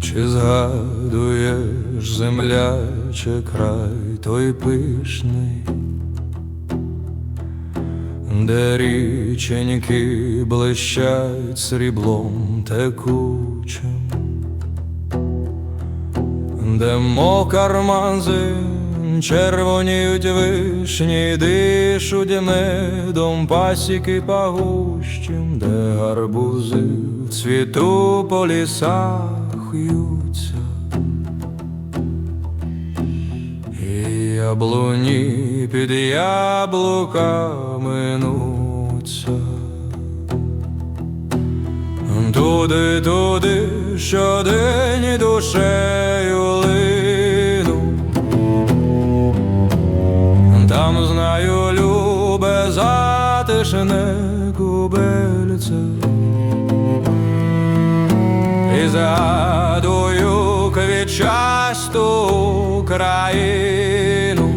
Чи згадуєш земля, чи край той пишний, де річеньки блищать сріблом текучим? Де мов карманзин червоніють вишні, дишуть медом пасіки пагущим, де гарбузи в цвіту по лісах в'ються. І яблуні під яблуками нуться. Туди, туди, щодень душею затишне кубельце. І згадую квітчасту країну.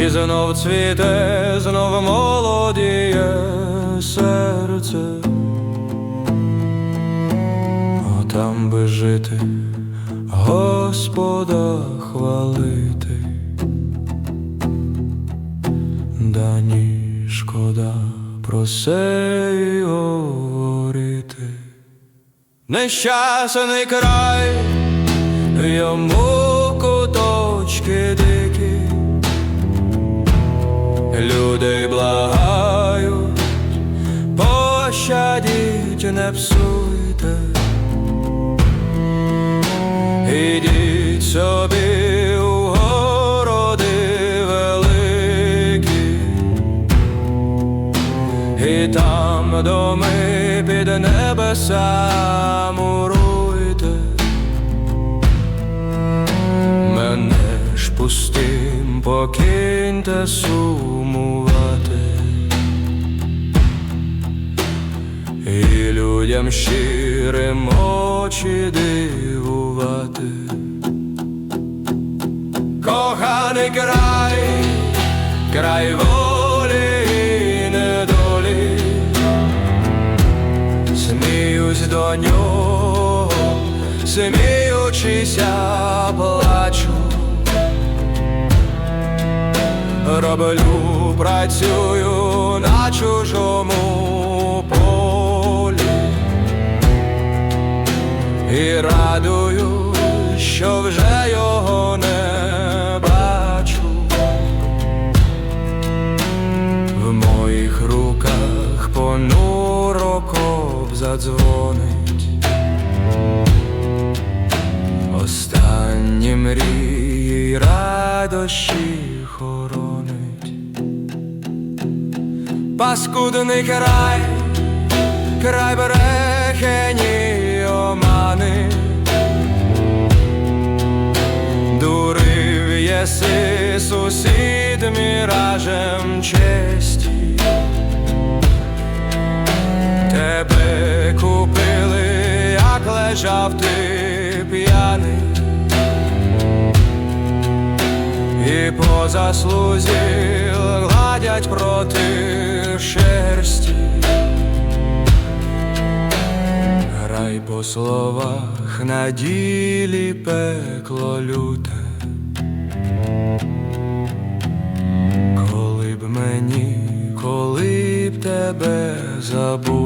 І знов цвіте, знов молодіє серце. А там би жити, Господа хвалити. Про говорити. Нещасний край, йому куточки дикі, люди благають, пощадіть, не псуйте, ідіть собі доми під небеса муруйте. Мене ж пустим покиньте сумувати. І людям щирим очі дивувати. Коханий край, край волі сміюсь до нього, сміючися плачу. Роблю, працюю на чужому полі. І радую, що вже його не задзвонить. Останні мрії радощі хоронить. Паскудний край, край берехені омани. Дурив єси сусід міражем честі. Тебе купили, як лежав ти п'яний. І по заслузі гладять проти шерсті. Грай по словах на ділі пекло люте. Коли б мені, коли б тебе забути.